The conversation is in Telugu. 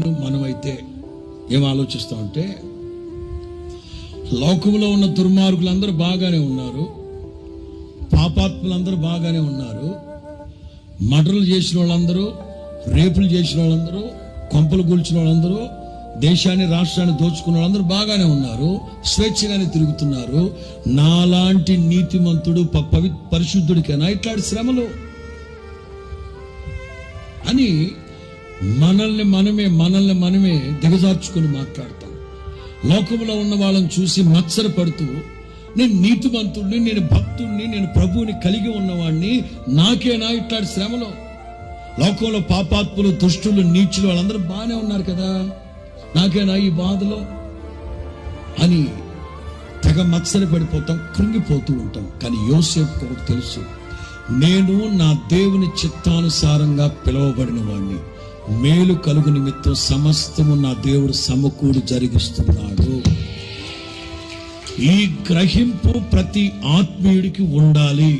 నేను మనమైతే ఏం ఆలోచిస్తామంటే లోకంలో ఉన్న దుర్మార్గులందరూ బాగానే ఉన్నారు పాపాత్ములందరూ బాగానే ఉన్నారు మటర్లు చేసిన వాళ్ళందరూ రేపులు చేసిన వాళ్ళందరూ కొంపలు కూల్చిన వాళ్ళందరూ దేశాన్ని రాష్ట్రాన్ని దోచుకున్న వాళ్ళందరూ బాగానే ఉన్నారు స్వేచ్ఛగానే తిరుగుతున్నారు. నాలాంటి నీతిమంతుడు ప- పవి పరిశుద్ధుడికైనా ఇట్లాంటి శ్రమలు అని మనల్ని మనమే మనల్ని మనమే దిగజార్చుకుని మాట్లాడతాం. లోకంలో ఉన్న వాళ్ళని చూసి మత్సర పడుతూ నేను నీతివంతుడిని నేను భక్తుడిని నేను ప్రభువుని కలిగి ఉన్నవాడిని నాకేనా ఇట్లాంటి శ్రమలో. లోకంలో పాపాత్ములు దుష్టులు నీచులు వాళ్ళందరూ బాగానే ఉన్నారు కదా. నాకేనా ఈ బాధలో. అని తెగ మత్సర పడిపోతాం కృంగిపోతూ ఉంటాం. కానీ యోసేపు ఒకటి తెలుసు నేను నా దేవుని చిత్తానుసారంగా పిలువబడిన వాడిని మేలు కలుగు నిమిత్తం సమస్తము నా దేవుడు సమకూడు జరిగిస్తున్నాడు. ఈ గ్రహింపు ప్రతి ఆత్మీయుడికి ఉండాలి.